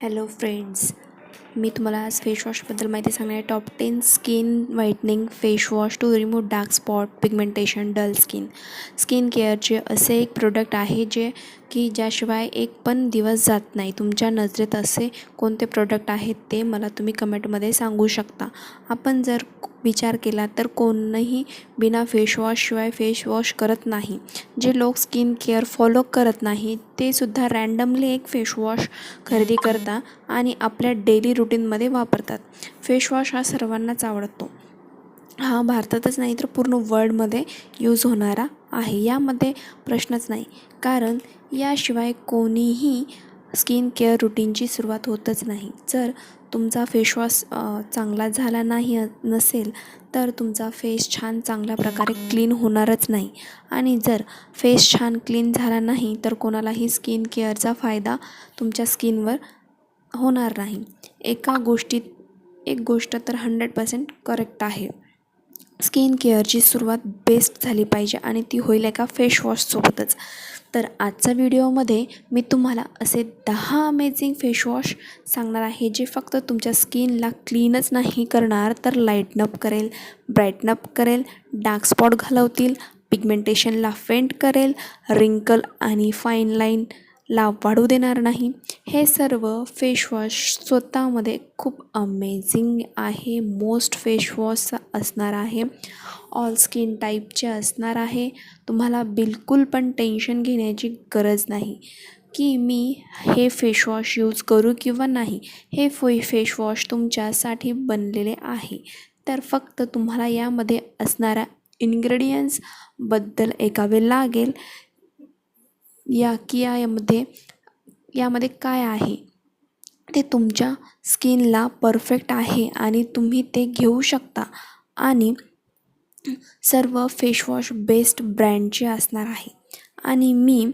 Hello friends मी तुम्हाला आज फेसवॉशबद्दल माहिती सांगणार आहे. Top ten skin whitening face wash to remove dark spot pigmentation dull skin skin केअरचे असे एक प्रोडक्ट आहे जे की ज्याशिवाय एक पण दिवस जात नाही. तुमच्या नजरेत असे कोणते प्रोडक्ट आहेत ते मला तुम्ही कमेंटमध्ये सांगू शकता. आपण जर विचार केला तर कोणही बिना फेसवॉशशिवाय फेसवॉश करत नाही. जे लोक स्किन केअर फॉलो करत नाही ते सुद्धा रँडमली एक फेशवॉश खरेदी करता आणि आपल्या डेली रुटीनमध्ये वापरतात. फेशवॉश हा सर्वांनाच आवडतो. हा भारतातच नाही तर पूर्ण वर्ल्डमध्ये यूज होणारा आहे. यामध्ये प्रश्नच नाही. कारण याशिवाय कोणीही स्किन केअर रुटीनची सुरुवात होतच नाही. जर तुमचा फेसवॉश चांगला झाला नाही नसेल तर तुमचा फेस छान चांगल्या प्रकारे क्लीन होणारच नाही. आणि जर फेस छान क्लीन झाला नाही तर कोणालाही स्किन केअरचा फायदा तुमच्या स्किनवर होणार नाही. एका गोष्टीत एक गोष्ट तर हंड्रेड पर्सेंट करेक्ट आहे. स्किन केअरची सुरुवात बेस्ट झाली पाहिजे आणि ती होईल एका फेशवॉशसोबतच तर आजच्या व्हिडिओमध्ये मी तुम्हाला असे दहा अमेझिंग फेशवॉश सांगणार आहे जे फक्त तुमच्या स्किनला क्लीनच नाही करणार तर लाईटनअप करेल ब्राईटनअप करेल डार्क स्पॉट घालवतील पिगमेंटेशनला फेंट करेल रिंकल आणि फाईन लाईन ला वाढू देणार नाही. हे सर्व फेशवॉश स्वतःमध्ये खूप अमेझिंग आहे. मोस्ट फेशवॉश असणार आहे. ऑल स्किन टाईपचे असणार आहे. तुम्हाला बिलकुल पण टेन्शन घेण्याची गरज नाही. की मी हे फेशवॉश यूज करू किंवा नाही हे फे फेशवॉश तुमच्यासाठी बनलेले आहे. तर फक्त तुम्हाला यामध्ये असणाऱ्या इन्ग्रेडियंट्सबद्दल ऐकावे लागेल. या की यामध्ये यामध्ये काय आहे? ते तुमच्या स्किनला परफेक्ट आहे आणि तुम्ही ते घेऊ शकता. आणि सर्व फेशवॉश बेस्ट ब्रँडचे असणार आहे. आणि मी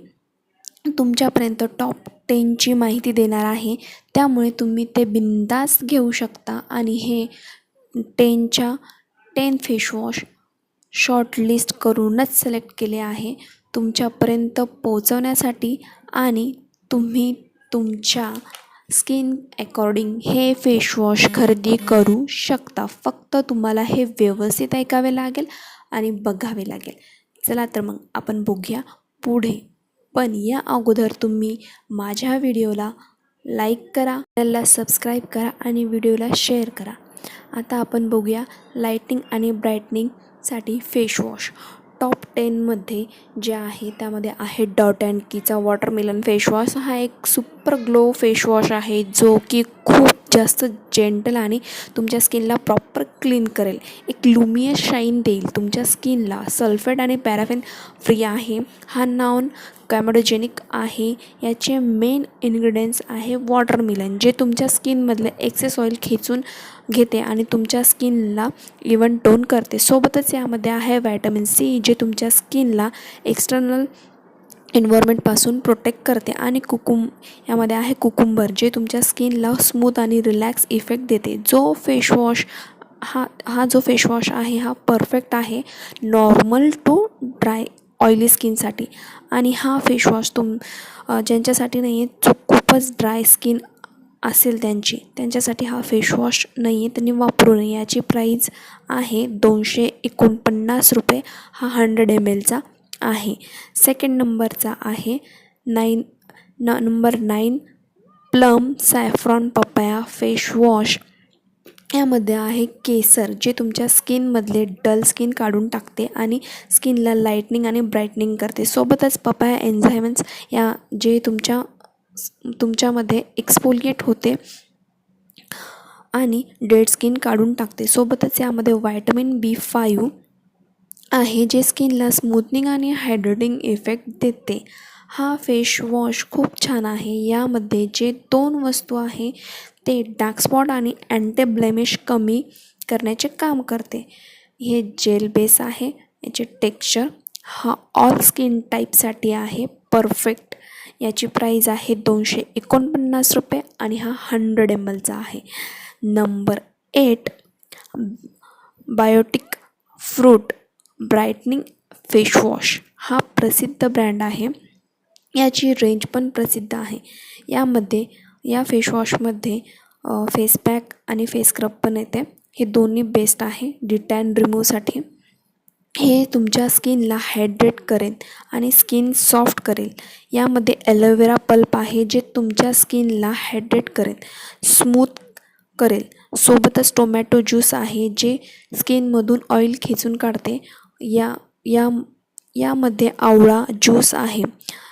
तुमच्यापर्यंत टॉप टेनची माहिती देणार आहे. त्यामुळे तुम्ही ते बिंदास घेऊ शकता. आणि हे टेनच्या टेन फेशवॉश शॉर्टलिस्ट करूनच सिलेक्ट केले आहे. तुमच्यापर्यंत पोचवण्यासाठी आणि तुम्ही तुमच्या स्किन अकॉर्डिंग हे फेशवॉश खरेदी करू शकता. फक्त तुम्हाला हे व्यवस्थित ऐकावे लागेल आणि बघावे लागेल. चला तर मग आपण बघूया पुढे. पण या अगोदर तुम्ही माझ्या व्हिडिओला लाईक करा चॅनलला सबस्क्राईब करा आणि व्हिडिओला शेअर करा. आता आपण बघूया लाईटिंग आणि ब्राईटनिंगसाठी फेशवॉश टॉप टेनमध्ये जे आहे त्यामध्ये आहे डॉट अँड कीचा वॉटरमेलन फेशवॉश हा एक सुपर ग्लो फेशवॉश आहे जो की खूप जास्त जेंटल आणि तुमच्या स्किनला प्रॉपर क्लीन करेल. एक लुमियस शाईन देईल तुमच्या स्किनला सल्फेट आणि पॅराफिन फ्री आहे. हा नॉन कॅमोडोजेनिक आहे. याचे मेन इन्ग्रेडियंट्स आहे वॉटरमिलन जे तुमच्या स्किनमधले एक्सेस ऑइल खेचून घेते आणि तुमच्या स्किनला इवन टोन करते. सोबतच यामध्ये आहे व्हायटमिन सी जे तुमच्या स्किनला एक्सटर्नल एन्व्हायरमेंटपासून प्रोटेक्ट करते आणि कुकुम यामध्ये आहे कुकुंबर जे तुमच्या स्किनला स्मूथ आणि रिलॅक्स इफेक्ट देते. जो फेशवॉश हा हा जो फेशवॉश आहे हा परफेक्ट आहे नॉर्मल टू ड्राय ऑइली स्किनसाठी आणि हा फेशवॉश तुम ज्यांच्यासाठी नाही आहे जो खूपच ड्राय स्किन असेल त्यांची त्यांच्यासाठी हा फेशवॉश नाही आहे त्यांनी वापरू नये. याची प्राईज आहे दोनशे एकोणपन्नास रुपये हा हंड्रेड एम एलचा आहे. सेकंड नंबरचा आहे. नाईन न number nine plum saffron papaya face wash यामध्ये आहे केसर जे तुमच्या स्किनमधले डल स्किन काढून टाकते आणि स्किनला लाईटनिंग आणि ब्राईटनिंग करते. सोबतच पपाया एन्झायमन्स या जे तुमच्या तुमच्यामध्ये एक्सपोलिएट होते आणि डेड स्किन काढून टाकते. सोबतच यामध्ये व्हायटमिन बी फायू आहे जे स्किनला स्मूथनिंग आणि हायड्रेटिंग इफेक्ट देते. हा फेश वॉश खूप छान आहे. यामध्ये जे दोन वस्तू आहे ते डार्क स्पॉट आणि अँटी ब्लेमिश कमी करण्याचे काम करते. हे जेल बेस आहे. याचे टेक्स्चर हा ऑल स्किन टाईपसाठी आहे. परफेक्ट याची प्राईज आहे दोनशे एकोणपन्नास रुपये आणि हा हंड्रेड एम एलचा आहे. Number eight Biotique fruit brightening face wash हा प्रसिद्ध ब्रँड आहे. याची रेंज पण प्रसिद्ध आहे. यामध्ये या फेशवॉशमध्ये फेस पॅक आणि फेस स्क्रब पण येते. हे दोन्ही बेस्ट आहे. डिटॅन रिमूव्हसाठी हे तुमच्या स्किनला हायड्रेट करेल आणि स्किन सॉफ्ट करेल. यामध्ये ॲलोवेरा पल्प आहे जे तुमच्या स्किनला हायड्रेट करेल स्मूथ करेल. सोबतच टोमॅटो ज्यूस आहे जे स्किनमधून ऑइल खेचून काढते. या या यामध्ये आवळा ज्यूस आहे.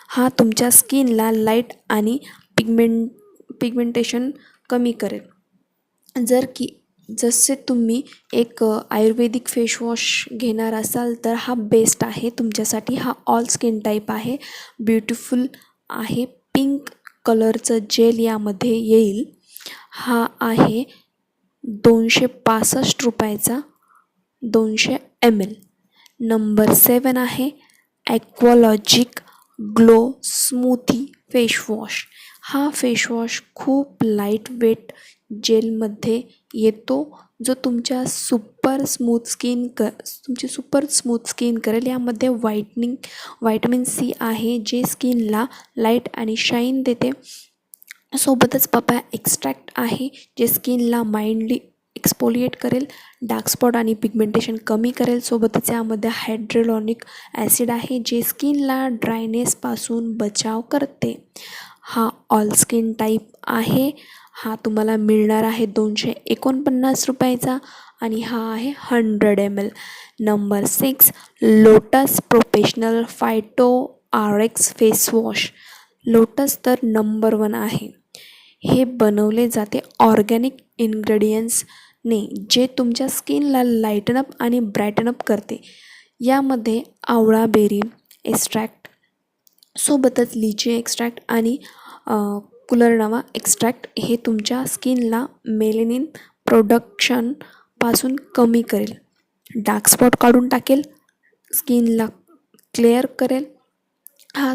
हा तुमच्या स्किनला लाइट आणि पिगमेंट पिगमेंटेशन कमी करेल. जर की जसे तुम्ही एक आयुर्वेदिक फेशवॉश घेणार असाल तर हा बेस्ट आहे. तुमच्यासाठी हा ऑल स्किन टाईप आहे. ब्युटिफुल आहे. पिंक कलरचं जेल यामध्ये येईल. हा आहे दोनशे पासष्ट रुपयाचा दोनशे एम एल नंबर सेवन आहे Aqualogic glow smoothie face wash हा फेशवॉश खूप लाइट वेट जेलमध्ये येतो जो तुमच्या सुपर स्मूथ स्किन क तुमची सुपर स्मूथ स्किन करेल. यामध्ये व्हाईटनिंग व्हायटमिन सी आहे जे स्किनला लाइट आणि शाईन देते. सोबतच पपाया एक्स्ट्रॅक्ट आहे जे स्किनला माइंडली एक्सपोलिएट करेल. डार्क स्पॉट आणि पिगमेंटेशन कमी करेल. सोबतच यामध्ये हायड्रोलॉनिक ॲसिड आहे जे स्किनला ड्रायनेसपासून बचाव करते. हा ऑल स्किन टाईप आहे. हा तुम्हाला मिळणार आहे दोनशे एकोणपन्नास रुपयाचा आणि हा आहे hundred M L number six Lotus professional Phyto R X face wash Lotus तर नंबर वन आहे. हे बनवले जाते ऑर्गॅनिक ने जे तुमच्या स्किनला लाईटनअप आणि ब्राईटनअप करते. यामध्ये आवळा बेरी एक्स्ट्रॅक्ट सोबतच लिची एक्स्ट्रॅक्ट आणि कुलरनावा एक्स्ट्रॅक्ट हे तुमच्या स्किनला मेलेनिन प्रोडक्शनपासून कमी करेल. डार्क स्पॉट काढून टाकेल स्किनला क्लिअर करेल. हा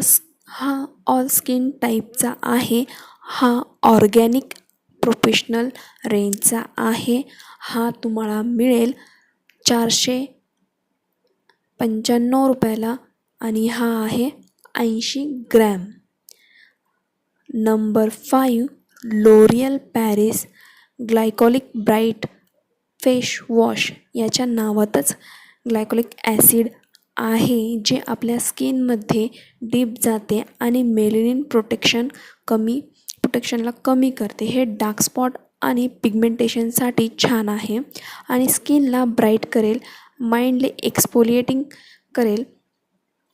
हा ऑल स्किन टाईपचा आहे. हा ऑर्गॅनिक प्रोफेशनल रेंजचा आहे. हा तुम्हाला मिळेल चारशे पंच्याण्णव रुपयाला आणि हा आहे ऐंशी gram. Number five L'Oreal Paris glycolic bright face wash याच्या नावातच ग्लायकॉलिक ॲसिड आहे जे आपल्या स्किनमध्ये डीप जाते आणि मेलेनिन प्रोटेक्शन कमी प्रोटेक्शनला कमी करते. हे डार्क स्पॉट आणि पिगमेंटेशनसाठी छान आहे. आणि स्किनला ब्राईट करेल माइंडली एक्सपोलिएटिंग करेल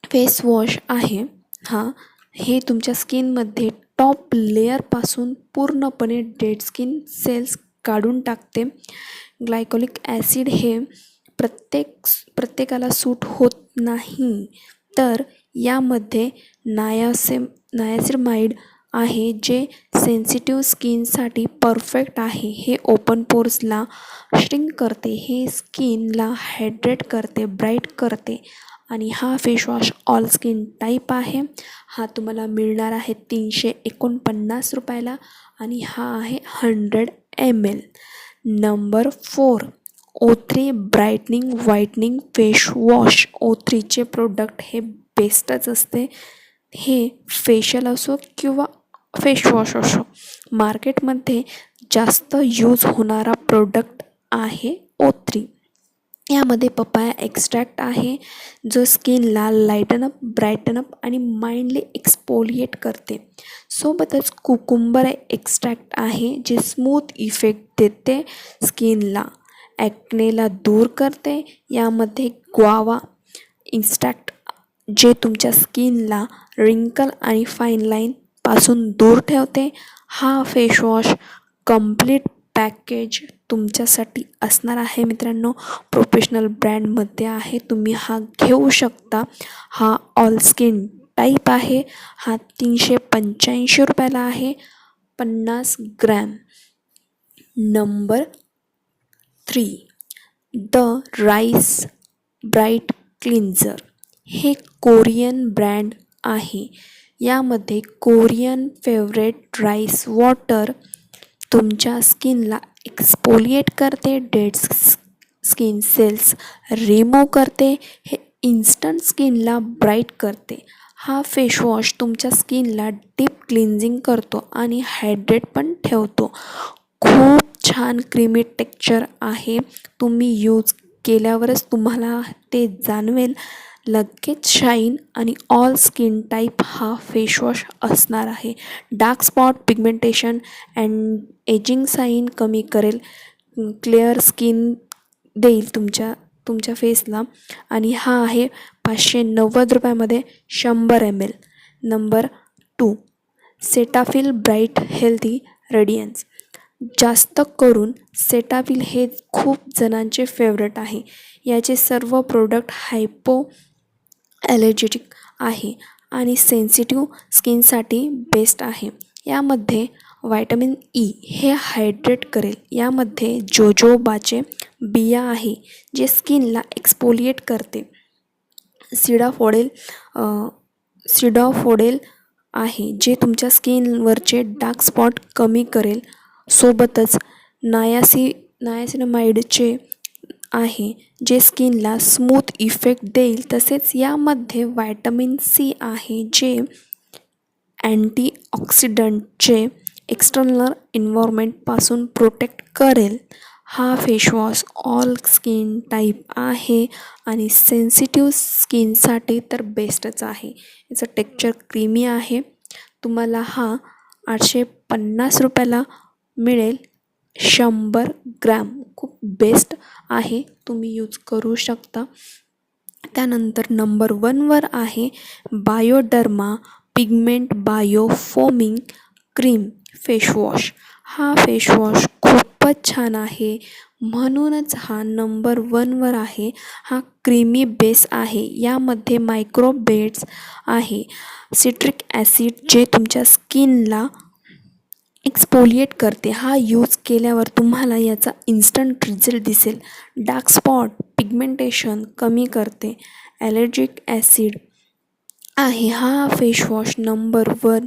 फेस वॉश आहे. हा हे तुमच्या स्किनमध्ये टॉप लेअरपासून पूर्णपणे डेड स्किन सेल्स काढून टाकते. ग्लायकोलिक ॲसिड हे प्रत्येक प्रत्येकाला सूट होत नाही. तर यामध्ये नायासे नायासिरमाइड आहे जे सेन्सिटिव्ह स्किनसाठी परफेक्ट आहे. हे ओपन पोर्सला श्रिंक करते. हे स्किनला हायड्रेट करते ब्राईट करते. आणि हा फेशवॉश ऑल स्किन टाईप आहे. हा तुम्हाला मिळणार आहे तीनशे एकोणपन्नास रुपयाला आणि हा आहे hundred M L number four O three brightening whitening face wash O थ्रीचे product हे बेस्टच असते. हे फेशियल असो किंवा फेशवॉश असो मार्केटमध्ये जास्त यूज होणारा प्रोडक्ट आहे ओ थ्री यामध्ये पपाया एक्स्ट्रॅक्ट आहे जो स्किनला लाईटनअप ब्राईटनअप आणि माइंडली एक्सपोलिएट करते. सोबतच कुकुंबर एक्स्ट्रॅक्ट आहे जे स्मूथ इफेक्ट देते स्किनला ॲक्नेला दूर करते यामध्ये ग्वावा एक्स्ट्रॅक्ट जे तुमच्या स्किनला रिंकल आणि फाईन लाईनपासून दूर ठेवते हा फेशवॉश कंप्लीट पॅकेज तुमच्यासाठी असणार आहे मित्रांनो. प्रोफेशनल ब्रँडमध्ये आहे. तुम्ही हा घेऊ शकता. हा ऑल स्किन टाईप आहे. हा तीनशे पंच्याऐंशी रुपयाला आहे. पन्नास gram. Number three the rice bright cleanser हे कोरियन ब्रँड आहे. यामध्ये कोरियन फेवरेट राईस वॉटर तुमच्या स्किनला एक्सपोलिएट करते डेड स्किन सेल्स रिमूव्ह करते हे इन्स्टंट स्किनला ब्राईट करते. हा फेशवॉश तुमच्या स्किनला डीप क्लिन्झिंग करतो आणि हायड्रेट पण ठेवतो. खूप छान क्रीमी टेक्चर आहे. तुम्ही यूज केल्यावरच तुम्हाला ते जाणवेल. लगेच शाईन आणि ऑल स्किन टाईप हा फेशवॉश असणार आहे. Dark spot pigmentation and ageing sign कमी करेल. क्लिअर स्किन देईल तुमच्या तुमच्या फेसला. आणि हा आहे पाचशे नव्वद रुपयामध्ये शंभर M L number two Cetaphil bright healthy radiance जास्त करून सेटाफिल हे खूप जणांचे फेवरेट आहे. याचे सर्व प्रोडक्ट हायपो ॲलर्जेटिक आहे आणि सेन्सिटिव्ह स्किनसाठी बेस्ट आहे. यामध्ये व्हायटमिन ई हे हायड्रेट करेल. यामध्ये जोजोबाचे बिया आहे जे स्किनला एक्सपोलिएट करते. सिडाफोडेल सिडाफोडेल आहे जे तुमच्या स्किनवरचे डार्क स्पॉट कमी करेल. सोबतच नायासी नायासिनमाइडचे आहे जे स्किनला स्मूथ इफेक्ट देईल तसेच यामध्ये व्हायटमिन सी आहे जे अँटीऑक्सिडंटचे एक्सटर्नल इन्व्हायरमेंटपासून प्रोटेक्ट करेल. हा फेशवॉश ऑल स्किन टाईप आहे आणि सेन्सिटिव्ह स्किनसाठी तर बेस्टच आहे. याचं टेक्चर क्रीमी आहे. तुम्हाला हा आठशे पन्नास रुपयाला मिळेल शंभर ग्रॅम. खूप बेस्ट आहे. तुम्ही यूज करू शकता. त्यानंतर नंबर वनवर आहे Bioderma pigment bio foaming cream face wash हा फेशवॉश खूपच छान आहे. म्हणूनच हा नंबर वनवर आहे. हा क्रीमी बेस आहे. यामध्ये मायक्रोबेड्स आहे. सिट्रिक ॲसिड जे तुमच्या स्किनला एक्सपोलिएट करते. हा यूज केल्यावर तुम्हाला याचा इन्स्टंट रिझल्ट दिसेल. डार्क स्पॉट पिगमेंटेशन कमी करते. ॲलर्जिक ॲसिड आहे. हा फेशवॉश नंबर वन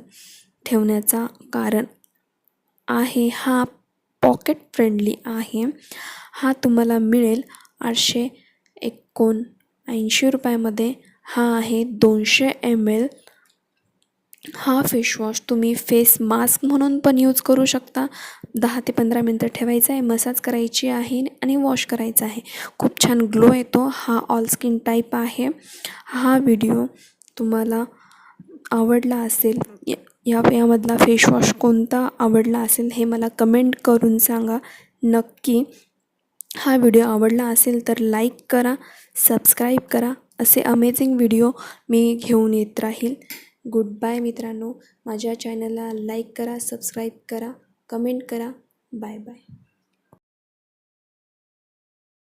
ठेवण्याचा कारण आहे. हा पॉकेट फ्रेंडली आहे. हा तुम्हाला मिळेल आठशे एकोणऐंशी रुपयामध्ये. हा आहे दोनशे एम एल हा फेशवॉश तुम्ही फेस मास्क म्हणून पण यूज करू शकता. दहा ते पंधरा मिनटं ठेवायचं आहे मसाज करायची आहे आणि वॉश करायचा आहे. खूप छान ग्लो येतो हा ऑल स्किन टाईप आहे. हा व्हिडिओ तुम्हाला आवडला असेल या यामधला फेशवॉश कोणता आवडला असेल हे मला कमेंट करून सांगा. नक्की हा व्हिडिओ आवडला असेल तर लाईक करा सबस्क्राईब करा. असे अमेझिंग व्हिडिओ मी घेऊन येत राहील. गुड बाय मित्रांनो. माझ्या चॅनलला लाईक करा सबस्क्राईब करा कमेंट करा. Bye bye